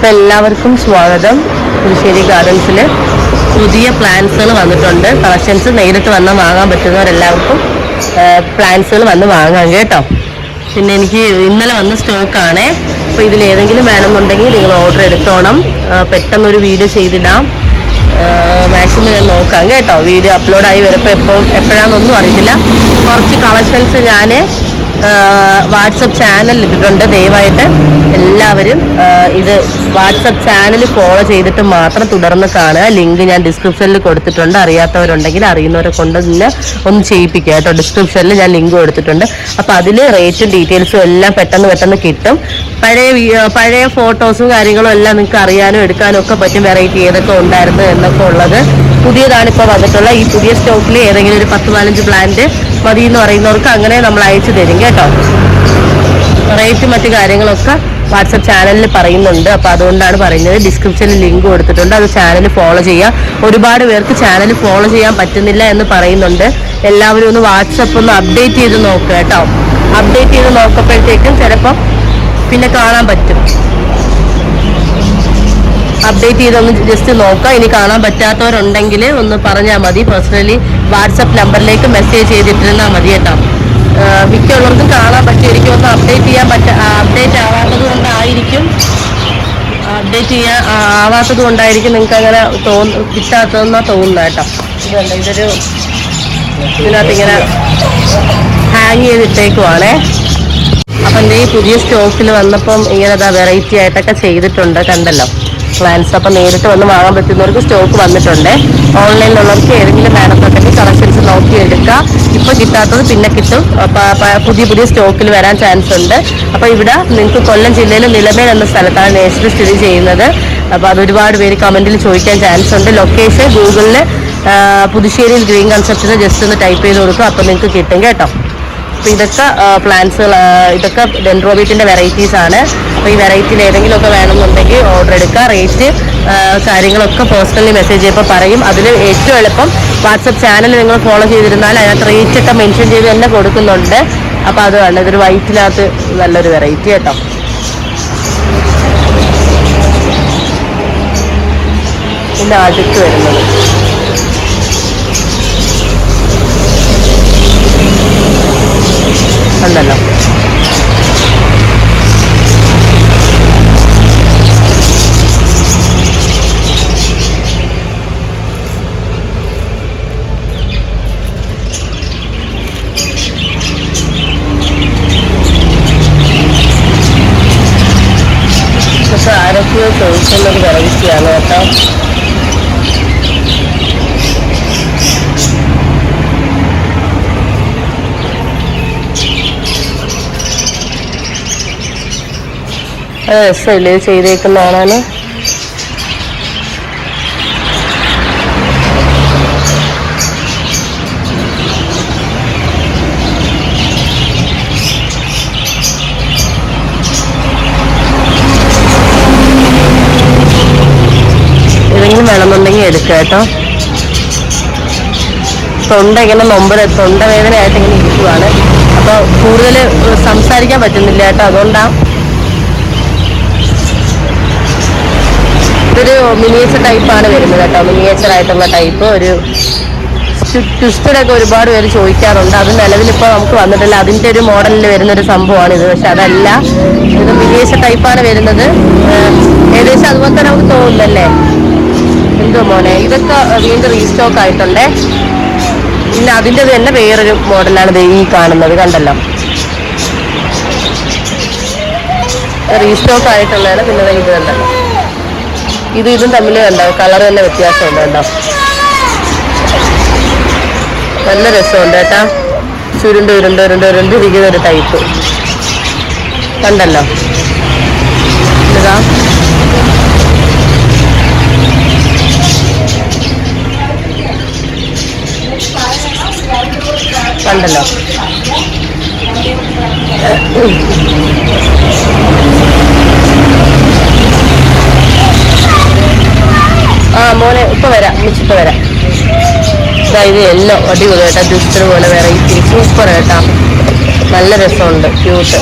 അപ്പൊ എല്ലാവർക്കും സ്വാഗതം. പുതുശ്ശേരി ഗാർഡൻസിൽ പുതിയ പ്ലാന്റ്സുകൾ വന്നിട്ടുണ്ട്. കളക്ഷൻസ് നേരിട്ട് വന്ന് വാങ്ങാൻ പറ്റുന്നവരെല്ലാവർക്കും പ്ലാന്റ്സുകൾ വന്ന് വാങ്ങാം കേട്ടോ. പിന്നെ എനിക്ക് ഇന്നലെ വന്ന സ്റ്റോക്കാണേ. അപ്പോൾ ഇതിൽ ഏതെങ്കിലും വേണമെന്നുണ്ടെങ്കിൽ നിങ്ങൾ ഓർഡർ എടുത്തോണം. പെട്ടെന്നൊരു വീഡിയോ ചെയ്തിടാം. മാക്സിമം ഞാൻ നോക്കാം കേട്ടോ. വീഡിയോ അപ്ലോഡായി വരുമ്പോൾ എപ്പോൾ എപ്പോഴാണെന്നൊന്നും അറിയില്ല കുറച്ച് കളക്ഷൻസ് ഞാൻ വാട്സപ്പ് ചാനൽ ഇട്ടിട്ടുണ്ട്. ദയവായിട്ട് എല്ലാവരും ഇത് വാട്സപ്പ് ചാനൽ ഫോളോ ചെയ്തിട്ട് മാത്രം തുടർന്ന് കാണുക. ലിങ്ക് ഞാൻ ഡിസ്ക്രിപ്ഷനിൽ കൊടുത്തിട്ടുണ്ട്. അറിയാത്തവരുണ്ടെങ്കിൽ അറിയുന്നവരെ കൊണ്ട് തന്നെ ഒന്ന് ചെയ്യിപ്പിക്കുക കേട്ടോ. ഡിസ്ക്രിപ്ഷനിൽ ഞാൻ ലിങ്ക് കൊടുത്തിട്ടുണ്ട്. അപ്പോൾ അതിൽ റേറ്റും ഡീറ്റെയിൽസും എല്ലാം പെട്ടെന്ന് പെട്ടെന്ന് കിട്ടും. പഴയ പഴയ ഫോട്ടോസും കാര്യങ്ങളും എല്ലാം നിങ്ങൾക്ക് അറിയാനും എടുക്കാനും ഒക്കെ പറ്റും വെറൈറ്റി ഏതൊക്കെ ഉണ്ടായിരുന്നു എന്നൊക്കെ ഉള്ളത്. പുതിയതാണ് ഇപ്പോൾ വന്നിട്ടുള്ള ഈ പുതിയ സ്റ്റോക്കിൽ ഏതെങ്കിലും ഒരു പത്ത് പതിനഞ്ച് പ്ലാന്റ് മതി എന്ന് പറയുന്നവർക്ക് അങ്ങനെ നമ്മൾ അയച്ചു തരും കേട്ടോ. റേറ്റ് മറ്റു കാര്യങ്ങളൊക്കെ വാട്സപ്പ് ചാനലിൽ പറയുന്നുണ്ട്. അപ്പോൾ അതുകൊണ്ടാണ് പറയുന്നത്. ഡിസ്ക്രിപ്ഷനിൽ ലിങ്ക് കൊടുത്തിട്ടുണ്ട്. അത് ചാനൽ ഫോളോ ചെയ്യുക. ഒരുപാട് പേർക്ക് ചാനൽ ഫോളോ ചെയ്യാൻ പറ്റുന്നില്ല എന്ന് പറയുന്നുണ്ട്. എല്ലാവരും ഒന്ന് വാട്സപ്പ് ഒന്ന് അപ്ഡേറ്റ് ചെയ്ത് നോക്കുക കേട്ടോ. അപ്ഡേറ്റ് ചെയ്ത് നോക്കുമ്പോഴത്തേക്കും ചിലപ്പം പിന്നെ കാണാൻ പറ്റും. അപ്ഡേറ്റ് ചെയ്തൊന്ന് ജസ്റ്റ് നോക്കാം. ഇനി കാണാൻ പറ്റാത്തവരുണ്ടെങ്കിൽ ഒന്ന് പറഞ്ഞാൽ മതി. പേഴ്സണലി വാട്സപ്പ് നമ്പറിലേക്ക് മെസ്സേജ് ചെയ്തിട്ടിരുന്നാൽ മതി കേട്ടോ. മിക്കുള്ളവർക്കും കാണാൻ പറ്റും എനിക്ക് ഒന്ന് അപ്ഡേറ്റ് ചെയ്യാൻ പറ്റ അപ്ഡേറ്റ് ആവാത്തത് കൊണ്ടായിരിക്കും. അപ്ഡേറ്റ് ചെയ്യാൻ ആവാത്തത് കൊണ്ടായിരിക്കും നിങ്ങൾക്ക് അങ്ങനെ തോന്നു കിട്ടാത്തതെന്നാ തോന്നുന്നത് കേട്ടോ. ഇതൊരു ഇതിനകത്ത് ഇങ്ങനെ ഹാങ് ചെയ്തിട്ടേക്കുവാണേ. അപ്പം ഈ പുതിയ സ്റ്റോക്കിൽ വന്നപ്പം ഇങ്ങനെ വെറൈറ്റി ആയിട്ടൊക്കെ ചെയ്തിട്ടുണ്ട് കണ്ടല്ലോ. പ്ലാൻസ് അപ്പം നേരിട്ട് വന്ന് വാങ്ങാൻ പറ്റുന്നവർക്ക് സ്റ്റോക്ക് വന്നിട്ടുണ്ട്. ഓൺലൈനിലുള്ളവർക്ക് ഏതെങ്കിലും വേണമെന്നുണ്ടെങ്കിൽ കളക്ഷൻസ് നോക്കി എടുക്കാം ഇപ്പം കിട്ടാത്തത് പിന്നെ കിട്ടും. പുതിയ പുതിയ സ്റ്റോക്കിൽ വരാൻ ചാൻസ് ഉണ്ട്. അപ്പോൾ ഇവിടെ നിങ്ങൾക്ക് കൊല്ലം ജില്ലയിൽ നിലമേൽ എന്ന സ്ഥലത്താണ് നേഴ്സറി സ്ഥിതി ചെയ്യുന്നത്. അപ്പോൾ അത് ഒരുപാട് പേര് കമന്റിൽ ചോദിക്കാൻ ചാൻസ് ഉണ്ട്. ലൊക്കേഷൻ ഗൂഗിളിൽ പുതുശ്ശേരിയിൽ ഗ്രീൻ കൺസെപ്റ്റിന് ജസ്റ്റ് ഒന്ന് ടൈപ്പ് ചെയ്ത് കൊടുക്കും അപ്പോൾ നിങ്ങൾക്ക് കിട്ടും കേട്ടോ. അപ്പോൾ ഇതൊക്കെ പ്ലാന്റ്സുകൾ ഇതൊക്കെ ഡെൻഡ്രോബീറ്റിന്റെ വെറൈറ്റീസ് ആണ്. അപ്പോൾ ഈ വെറൈറ്റിയിൽ ഏതെങ്കിലുമൊക്കെ വേണമെന്നുണ്ടെങ്കിൽ ഓർഡർ എടുക്കുക. റേറ്റ് കാര്യങ്ങളൊക്കെ പേഴ്സണലി മെസ്സേജ് ചെയ്യുമ്പോൾ പറയും. അതിൽ ഏറ്റവും എളുപ്പം വാട്സപ്പ് ചാനൽ നിങ്ങൾ ഫോളോ ചെയ്തിരുന്നാൽ അതിനകത്ത് റേറ്റ് ഒക്കെ മെൻഷൻ ചെയ്ത് തന്നെ കൊടുക്കുന്നുണ്ട്. അപ്പോൾ അത് വേണം ഇതൊരു വൈറ്റിനകത്ത് നല്ലൊരു വെറൈറ്റി കേട്ടോ. പിന്നെ അടുത്ത് വരുന്നത്. രസമില്ലേ? ചെയ്തേക്കുന്ന ആളാണ് ഏതെങ്കിലും വേണമെന്നുണ്ടെങ്കിൽ എടുക്കുക കേട്ടോ. തൊണ്ട ഇങ്ങനെ നൊമ്പര തൊണ്ട വേദനയായിട്ട് ഇങ്ങനെ ഇരിക്കുവാണ്. അപ്പോൾ കൂടുതൽ സംസാരിക്കാൻ പറ്റുന്നില്ല കേട്ടോ. അതുകൊണ്ടാണ് ഇതൊരു മിനിയേച്ചർ ടൈപ്പാണ് വരുന്നത് കേട്ടോ. മിനിയേച്ചർ ആയിട്ടുള്ള ടൈപ്പ് ഒരു ട്വിസ്റ്റഡൊക്കെ ഒരുപാട് പേര് ചോദിക്കാറുണ്ട്. അത് നിലവിലിപ്പോൾ നമുക്ക് വന്നിട്ടില്ല. അതിന്റെ ഒരു മോഡലിൽ വരുന്ന ഒരു സംഭവമാണ് ഇത് പക്ഷെ അതല്ല. ഇത് മിനിയേച്ചർ ടൈപ്പാണ് വരുന്നത്. ഏകദേശം അതുപോലെ തന്നെ നമുക്ക് തോന്നുന്നല്ലേ? എന്തോ മോനെ? ഇതൊക്കെ വീണ്ടും റീസ്റ്റോക്ക് ആയിട്ടുണ്ടേ. പിന്നെ അതിന്റെ തന്നെ വേറൊരു മോഡലാണ് ഇത് ഈ കാണുന്നത്. കണ്ടല്ലോ. റീസ്റ്റോക്ക് ആയിട്ടുള്ളതാണ്. പിന്നെ ഇത് കണ്ടല്ലോ. ഇത് ഇതും തമ്മിൽ ഉണ്ടാവും കളർ തന്നെ വ്യത്യാസമുണ്ട് കേട്ടോ നല്ല രസമുണ്ട് കേട്ടാ. ചുരുണ്ട് ഉരുണ്ട് ഉരുണ്ട് ഉരുണ്ട് ഇരിക്കുന്ന ഒരു ടൈപ്പ് കണ്ടല്ലോ? ഇതാ. കണ്ടല്ലോ ആ മോനെ ഇപ്പൊ വരാം ഇപ്പൊ വരാം. ഇതാ എല്ലോ അടിപൊളി കേട്ടോ. ജ്യൂസ്റ്റർ പോലെ വെറൈറ്റി സൂപ്പർ കേട്ടാ. നല്ല രസമുണ്ട്. ക്യൂട്ട്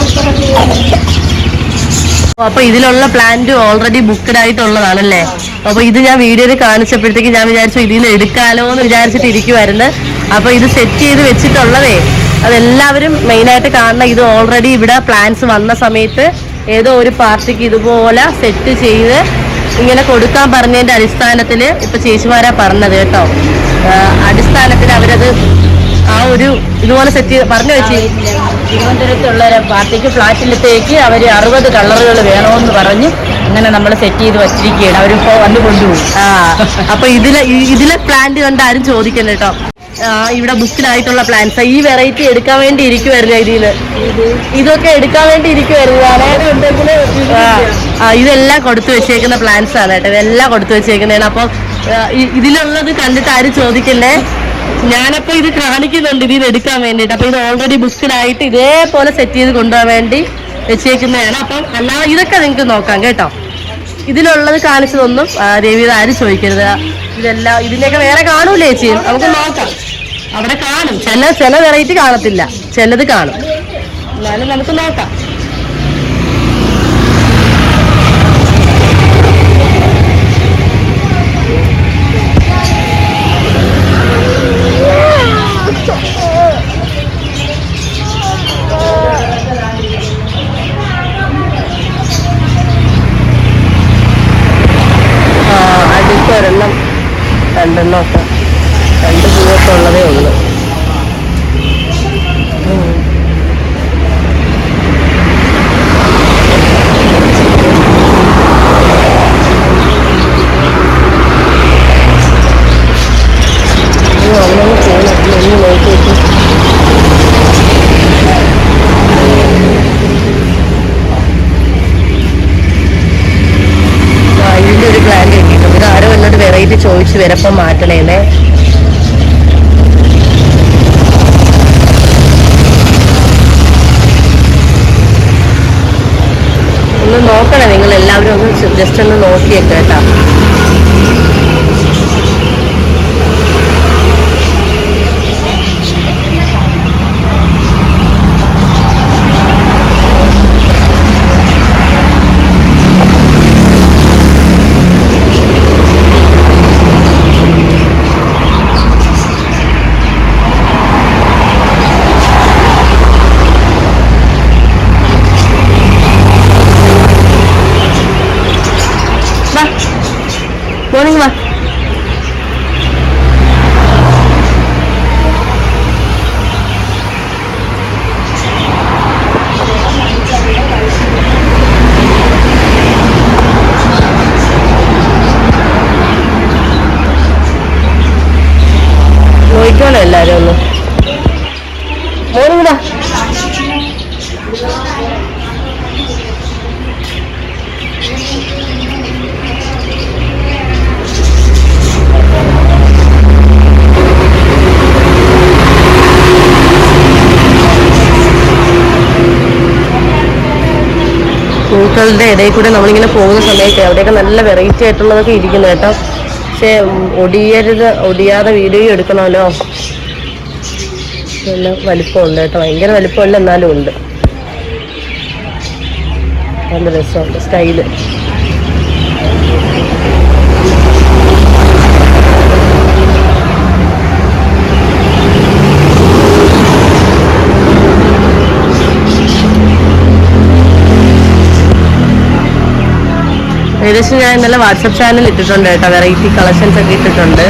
അപ്പൊ ഇതിലുള്ള പ്ലാന്റ് ഓൾറെഡി ബുക്ക്ഡ് ആയിട്ടുള്ളതാണല്ലേ? അപ്പൊ ഇത് ഞാൻ വീഡിയോയിൽ കാണിച്ചപ്പോഴത്തേക്ക് ഞാൻ വിചാരിച്ചു ഇതിൽ നിന്ന് എടുക്കാലോ എന്ന് വിചാരിച്ചിട്ട് ഇരിക്കുമായിരുന്നു അപ്പൊ ഇത് സെറ്റ് ചെയ്ത് വെച്ചിട്ടുള്ളതേ അതെല്ലാവരും മെയിനായിട്ട് കാണുന്ന ഇത് ഓൾറെഡി ഇവിടെ പ്ലാന്റ്സ് വന്ന സമയത്ത് ഏതോ ഒരു പാർട്ടിക്ക് ഇതുപോലെ സെറ്റ് ചെയ്ത് ഇങ്ങനെ കൊടുക്കാൻ പറഞ്ഞതിന്റെ അടിസ്ഥാനത്തിൽ ഇപ്പൊ ചേച്ചിമാരാ പറഞ്ഞത് കേട്ടോ. അടിസ്ഥാനത്തിൽ അവരത് ആ ഒരു ഇതുപോലെ സെറ്റ് ചെയ്ത് പറഞ്ഞു വെച്ച്. തിരുവനന്തപുരത്തുള്ള പാർട്ടിക്ക് ഫ്ലാറ്റിലത്തേക്ക് അവർ അറുപത് കളറുകൾ വേണമെന്ന് പറഞ്ഞ് അങ്ങനെ നമ്മൾ സെറ്റ് ചെയ്ത് വച്ചിരിക്കുകയാണ്. അവരിപ്പോൾ വന്ന് കൊണ്ടുപോകും. ആ അപ്പൊ ഇതിലെ ഇതിലെ പ്ലാന്റ് കണ്ട് ആരും ചോദിക്കണ്ട കേട്ടോ? ഇവിടെ ബുക്കിലായിട്ടുള്ള പ്ലാൻസ് ഈ വെറൈറ്റി എടുക്കാൻ വേണ്ടി ഇരിക്കുവായിരുന്നു ഇതിൽ. ഇതൊക്കെ എടുക്കാൻ വേണ്ടി ഇരിക്കുവായിരുന്നു. ഇതെല്ലാം കൊടുത്തു വെച്ചേക്കുന്ന പ്ലാന്റ്സ് ആണ് കേട്ടോ. ഇതെല്ലാം കൊടുത്തു വെച്ചേക്കുന്നതാണ്. അപ്പൊ ഇതിലുള്ളത് കണ്ടിട്ട് ആരും ചോദിക്കണ്ടേ ഞാനപ്പോ ഇത് കാണിക്കുന്നുണ്ട് ഇതിൽ എടുക്കാൻ വേണ്ടിയിട്ട്. അപ്പൊ ഇത് ഓൾറെഡി ബുക്കിലായിട്ട് ഇതേപോലെ സെറ്റ് ചെയ്ത് കൊണ്ടുപോകാൻ വേണ്ടി വെച്ചേക്കുന്നതാണ്. അപ്പം അല്ലാതെ ഇതൊക്കെ നിങ്ങൾക്ക് നോക്കാം കേട്ടോ. ഇതിലുള്ളത് കാണിച്ചതൊന്നും ദേവി ആരും ചോദിക്കരുത്. ഇതെല്ലാം ഇതിന്റെയൊക്കെ വേറെ കാണൂലേ ചേച്ചി? നമുക്ക് നോക്കാം. അവിടെ കാണും. ചില ചില വെറൈറ്റി കാണത്തില്ല. ചിലത് കാണും. എന്നാലും നമുക്ക് നോക്കാം. ആ, അടുത്ത് ഒരെണ്ണം രണ്ടെണ്ണം ഒക്കെ രണ്ട് പൂവൊക്കെ ഉള്ളതേ ഉള്ളൂ ഉം. അയ്യോ, അവനങ്ങ് പോണു. ഒന്ന് നോക്കി നോക്കി ആ, ഇതിന്റെ ഒരു പ്ലാൻ കിട്ടിയിട്ടുണ്ട് ഇത് ആരോ എന്നോട് വരപ്പം മാറ്റണേന്നേ. ഒന്ന് നോക്കണേ നിങ്ങൾ എല്ലാവരും ഒന്ന് ജസ്റ്റ് ഒന്ന് നോക്കിയേക്ക് 兄弟们 പൂക്കളുടെ ഇടയിൽ കൂടെ നമ്മളിങ്ങനെ പോകുന്ന സമയത്ത് അവിടെയൊക്കെ നല്ല വെറൈറ്റി ആയിട്ടുള്ളതൊക്കെ ഇരിക്കുന്നു കേട്ടോ. പക്ഷേ ഒടിയരുത് ഒടിയാതെ വീഡിയോ എടുക്കണമല്ലോ. നല്ല വലിപ്പമുണ്ട് കേട്ടോ. ഭയങ്കര വലിപ്പമല്ല എന്നാലും ഉണ്ട്. നല്ല രസമുണ്ട്. സ്റ്റൈൽ ഏകദേശം ഞാൻ ഇന്നലെ വാട്സപ്പ് ചാനൽ ഇട്ടിട്ടുണ്ട് കേട്ടോ വെറൈറ്റി കളക്ഷൻസ് ഒക്കെ ഇട്ടിട്ടുണ്ട്.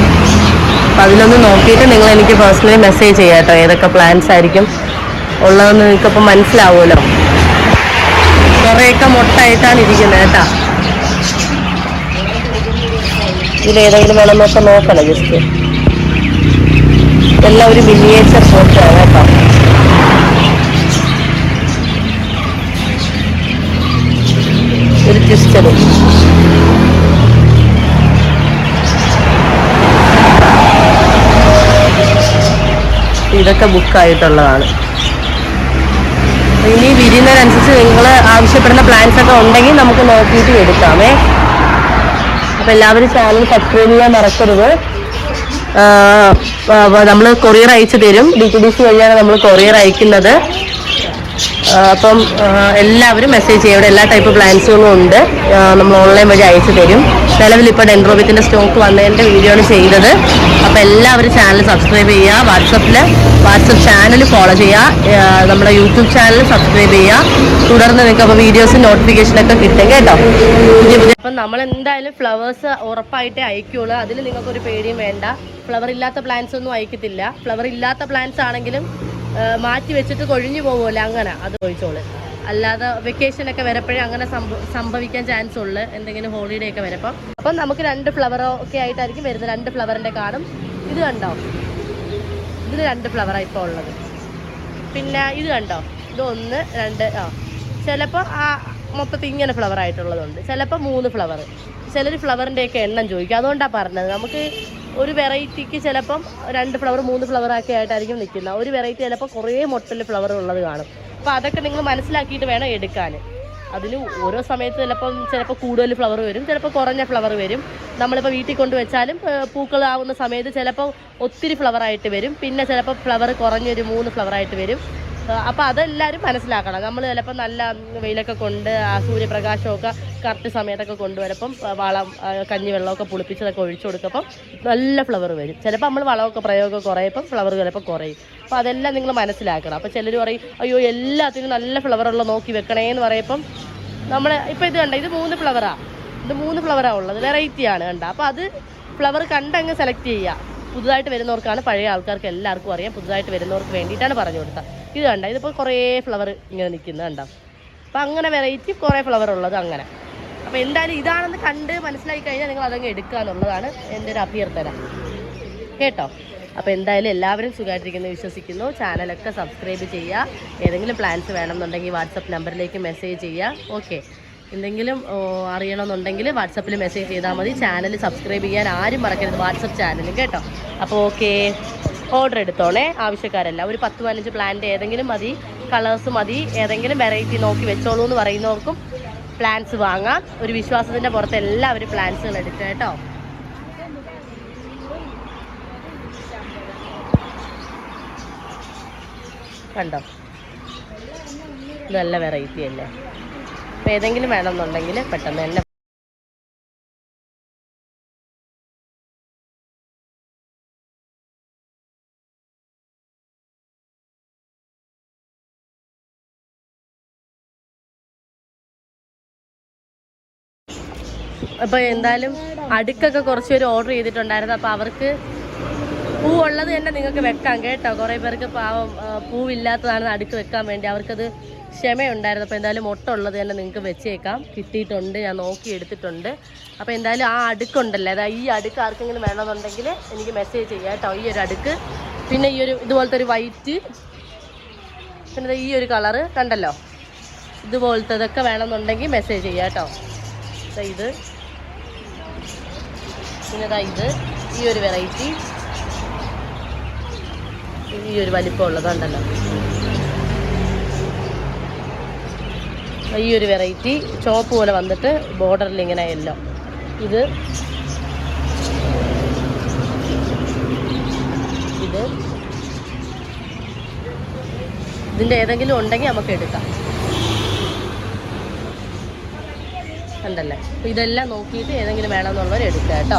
അപ്പം അതിലൊന്ന് നോക്കിയിട്ട് നിങ്ങൾ എനിക്ക് പേഴ്സണലി മെസ്സേജ് ചെയ്യാം കേട്ടോ ഏതൊക്കെ പ്ലാൻസ് ആയിരിക്കും ഉള്ളതെന്ന് നിങ്ങൾക്കപ്പം മനസ്സിലാവുമല്ലോ. കുറേയൊക്കെ മൊട്ടായിട്ടാണ് ഇരിക്കുന്നത് കേട്ടോ. ഇതിലേതെങ്കിലും വേണമെന്നൊക്കെ നോക്കണം ജസ്റ്റ് എല്ലാം ഒരു മിനിയേച്ചർ ഫോട്ടോ കേട്ടോ. ഒരു ട്വിസ്റ്ററും ഇതൊക്കെ ബുക്കായിട്ടുള്ളതാണ് ഇനി വിരിയുന്നതിനനുസരിച്ച് നിങ്ങൾ ആവശ്യപ്പെടുന്ന പ്ലാൻസ് ഒക്കെ ഉണ്ടെങ്കിൽ നമുക്ക് നോക്കിയിട്ട് എടുക്കാമേ. അപ്പം എല്ലാവരും ചാനൽ സബ്സ്ക്രൈബ് ചെയ്യാൻ മറക്കരുത്. നമ്മൾ കൊറിയർ അയച്ചു തരും. ഡി ടി ഡി സി വഴിയാണ് നമ്മൾ കൊറിയർ അയക്കുന്നത്. അപ്പം എല്ലാവരും മെസ്സേജ് ചെയ്യും ഇവിടെ എല്ലാ ടൈപ്പ് പ്ലാൻസുകളും ഉണ്ട്. നമ്മൾ ഓൺലൈൻ വഴി അയച്ചു തരും. നിലവിൽ ഇപ്പോൾ ഡെൻഡ്രോബിത്തിന്റെ സ്റ്റോക്ക് വന്നതിന്റെ വീഡിയോ ആണ് ചെയ്തത്. അപ്പോൾ എല്ലാവരും ചാനൽ സബ്സ്ക്രൈബ് ചെയ്യുക. വാട്സപ്പിൽ വാട്സപ്പ് ചാനൽ ഫോളോ ചെയ്യുക. നമ്മുടെ യൂട്യൂബ് ചാനൽ സബ്സ്ക്രൈബ് ചെയ്യുക. തുടർന്ന് നിങ്ങൾക്ക് അപ്പോൾ വീഡിയോസ് നോട്ടിഫിക്കേഷനൊക്കെ കിട്ടും കേട്ടോ. അപ്പം നമ്മൾ എന്തായാലും ഫ്ലവേഴ്സ് ഉറപ്പായിട്ടേ അയക്കുള്ളൂ. അതിൽ നിങ്ങൾക്കൊരു പേടിയും വേണ്ട. ഫ്ലവർ ഇല്ലാത്ത പ്ലാന്റ്സ് ഒന്നും അയക്കത്തില്ല. ഫ്ലവർ ഇല്ലാത്ത പ്ലാന്റ്സ് ആണെങ്കിലും മാറ്റി വെച്ചിട്ട് കൊഴിഞ്ഞു പോകുമല്ലോ അങ്ങനെ. അത് ചോദിച്ചോളെ. അല്ലാതെ വെക്കേഷൻ ഒക്കെ വരപ്പോഴേ അങ്ങനെ സംഭവിക്കാൻ ചാൻസ് ഉള്ളു. എന്തെങ്കിലും ഹോളിഡേ ഒക്കെ വരപ്പം. അപ്പം നമുക്ക് രണ്ട് ഫ്ലവറോ ഒക്കെ ആയിട്ടായിരിക്കും വരുന്നത്. രണ്ട് ഫ്ലവറിന്റെ കാണും ഇത് കണ്ടോ? ഇതിൽ രണ്ട് ഫ്ലവറാണ് ഇപ്പോൾ ഉള്ളത്. പിന്നെ ഇത് കണ്ടോ? ഇത് ഒന്ന് രണ്ട് ആ. ചിലപ്പോൾ ആ മൊത്തത്തിൽ ഇങ്ങനെ ഫ്ലവർ ആയിട്ടുള്ളതുണ്ട്. ചിലപ്പോൾ മൂന്ന് ഫ്ലവർ ചിലർ ഫ്ലവറിന്റെയൊക്കെ എണ്ണം ചോദിക്കും. അതുകൊണ്ടാണ് പറഞ്ഞത്. നമുക്ക് ഒരു വെറൈറ്റിക്ക് ചിലപ്പം രണ്ട് ഫ്ലവർ മൂന്ന് ഫ്ലവർ ഒക്കെ ആയിട്ടായിരിക്കും നിൽക്കുന്നത്. ഒരു വെറൈറ്റി ചിലപ്പോൾ കുറേ മൊത്തത്തിൽ ഫ്ലവർ ഉള്ളത് കാണും. അപ്പോൾ അതൊക്കെ നിങ്ങൾ മനസ്സിലാക്കിയിട്ട് വേണം എടുക്കാൻ. അതിന് ഓരോ സമയത്ത് ചിലപ്പം ചിലപ്പോൾ കൂടുതൽ ഫ്ലവർ വരും ചിലപ്പോൾ കുറഞ്ഞ ഫ്ലവർ വരും. നമ്മളിപ്പോൾ വീട്ടിൽ കൊണ്ടു വെച്ചാലും പൂക്കളാവുന്ന സമയത്ത് ചിലപ്പോൾ ഒത്തിരി ഫ്ലവറായിട്ട് വരും. പിന്നെ ചിലപ്പോൾ ഫ്ലവർ കുറഞ്ഞൊരു മൂന്ന് ഫ്ലവറായിട്ട് വരും. അപ്പോൾ അതെല്ലാവരും മനസ്സിലാക്കണം. നമ്മൾ ചിലപ്പോൾ നല്ല വെയിലൊക്കെ കൊണ്ട് ആ സൂര്യപ്രകാശമൊക്കെ കറക്റ്റ് സമയത്തൊക്കെ കൊണ്ടുവരപ്പം വളം കഞ്ഞിവെള്ളമൊക്കെ പുളിപ്പിച്ചതൊക്കെ ഒഴിച്ചു കൊടുക്കപ്പം നല്ല ഫ്ലവർ വരും. ചിലപ്പോൾ നമ്മൾ വളമൊക്കെ പ്രയോഗമൊക്കെ കുറയപ്പം ഫ്ലവർ ചിലപ്പോൾ കുറയും. അപ്പോൾ അതെല്ലാം നിങ്ങൾ മനസ്സിലാക്കണം. അപ്പോൾ ചിലർ പറയും അയ്യോ എല്ലാത്തിനും നല്ല ഫ്ലവറുള്ള നോക്കി വെക്കണേ എന്ന് പറയപ്പം നമ്മൾ ഇപ്പോൾ ഇത് കണ്ട? ഇത് മൂന്ന് ഫ്ലവറാണ് ഇത് മൂന്ന് ഫ്ലവറാണ് ഉള്ളത്. വെറൈറ്റിയാണ് കണ്ട? അപ്പോൾ അത് ഫ്ലവർ കണ്ടങ്ങ് സെലക്ട് ചെയ്യുക. പുതുതായിട്ട് വരുന്നവർക്കാണ് പഴയ ആൾക്കാർക്ക് എല്ലാവർക്കും അറിയാം. പുതുതായിട്ട് വരുന്നവർക്ക് വേണ്ടിയിട്ടാണ് പറഞ്ഞു കൊടുത്തത്. ഇത് കണ്ട ഇതിപ്പോൾ കുറേ ഫ്ലവർ ഇങ്ങനെ നിൽക്കുന്നത് കണ്ടോ? അപ്പോൾ അങ്ങനെ വെറൈറ്റി കുറേ ഫ്ലവർ ഉള്ളത് അങ്ങനെ. അപ്പോൾ എന്തായാലും ഇതാണെന്ന് കണ്ട് മനസ്സിലാക്കി കഴിഞ്ഞാൽ നിങ്ങൾ അതങ്ങ് എടുക്കുക എന്നുള്ളതാണ് എന്റെ ഒരു അഭ്യർത്ഥന. കേട്ടോ? അപ്പോൾ എന്തായാലും എല്ലാവരും സുഖമായിട്ടിരിക്കുന്നു വിശ്വസിക്കുന്നു. ചാനലൊക്കെ സബ്സ്ക്രൈബ് ചെയ്യുക. ഏതെങ്കിലും പ്ലാൻസ് വേണമെന്നുണ്ടെങ്കിൽ വാട്സപ്പ് നമ്പറിലേക്ക് മെസ്സേജ് ചെയ്യുക. ഓക്കെ എന്തെങ്കിലും അറിയണമെന്നുണ്ടെങ്കിൽ വാട്സപ്പിൽ മെസ്സേജ് ചെയ്താൽ മതി. ചാനൽ സബ്സ്ക്രൈബ് ചെയ്യാൻ ആരും മറക്കരുത്. വാട്സപ്പ് ചാനലും കേട്ടോ? അപ്പോൾ ഓക്കെ ഓർഡർ എടുത്തോണേ ആവശ്യക്കാരല്ല. ഒരു പത്ത് പതിനഞ്ച് പ്ലാന്റ് ഏതെങ്കിലും മതി. കളേഴ്സ് മതി. ഏതെങ്കിലും വെറൈറ്റി നോക്കി വെച്ചോളൂ എന്ന് പറയുന്നവർക്കും പ്ലാൻസ് വാങ്ങാം. ഒരു വിശ്വാസത്തിന്റെ പുറത്ത് എല്ലാവരും പ്ലാൻസുകൾ എടുക്കുക കേട്ടോ. കണ്ടോ? നല്ല വെറൈറ്റി അല്ലേ? അപ്പോൾ ഏതെങ്കിലും വേണമെന്നുണ്ടെങ്കിൽ പെട്ടെന്ന് തന്നെ അപ്പോൾ എന്തായാലും അടുക്കൊക്കെ കുറച്ച് പേര് ഓർഡർ ചെയ്തിട്ടുണ്ടായിരുന്നു. അപ്പോൾ അവർക്ക് പൂ ഉള്ളത് തന്നെ നിങ്ങൾക്ക് വെക്കാം കേട്ടോ. കുറേ പേർക്ക് പാവം പൂവില്ലാത്തതാണ് അടുക്ക് വെക്കാൻ വേണ്ടി അവർക്കത് ക്ഷമയുണ്ടായിരുന്നു. അപ്പോൾ എന്തായാലും മുട്ട ഉള്ളത് തന്നെ നിങ്ങൾക്ക് വെച്ചേക്കാം. കിട്ടിയിട്ടുണ്ട്. ഞാൻ നോക്കി എടുത്തിട്ടുണ്ട്. അപ്പോൾ എന്തായാലും ആ അടുക്കുണ്ടല്ലോ? അതായത് ഈ അടുക്ക് ആർക്കെങ്കിലും വേണമെന്നുണ്ടെങ്കിൽ എനിക്ക് മെസ്സേജ് ചെയ്യാം കേട്ടോ. ഈ ഒരു അടുക്ക്. പിന്നെ ഈ ഒരു ഇതുപോലത്തെ ഒരു വൈറ്റ് പിന്നെ ഈ ഒരു കളറ് കണ്ടല്ലോ? ഇതുപോലത്തെ ഇതൊക്കെ വേണമെന്നുണ്ടെങ്കിൽ മെസ്സേജ് ചെയ്യാം കേട്ടോ. ഇത്. പിന്നെ ഇത്. ഈ ഒരു വെറൈറ്റി ഈ ഒരു വലിപ്പമുള്ളതുണ്ടല്ലോ ഈ ഒരു വെറൈറ്റി ചോപ്പ് പോലെ വന്നിട്ട് ബോർഡറിൽ ഇങ്ങനെ യെല്ലോ ഇത്. ഇത്. ഇതിന്റെ ഏതെങ്കിലും ഉണ്ടെങ്കിൽ നമുക്ക് എടുക്കാം. അപ്പോൾ ഇതെല്ലാം നോക്കിയിട്ട് ഏതെങ്കിലും വേണമെന്നുള്ളവർ എടുക്കുക കേട്ടോ.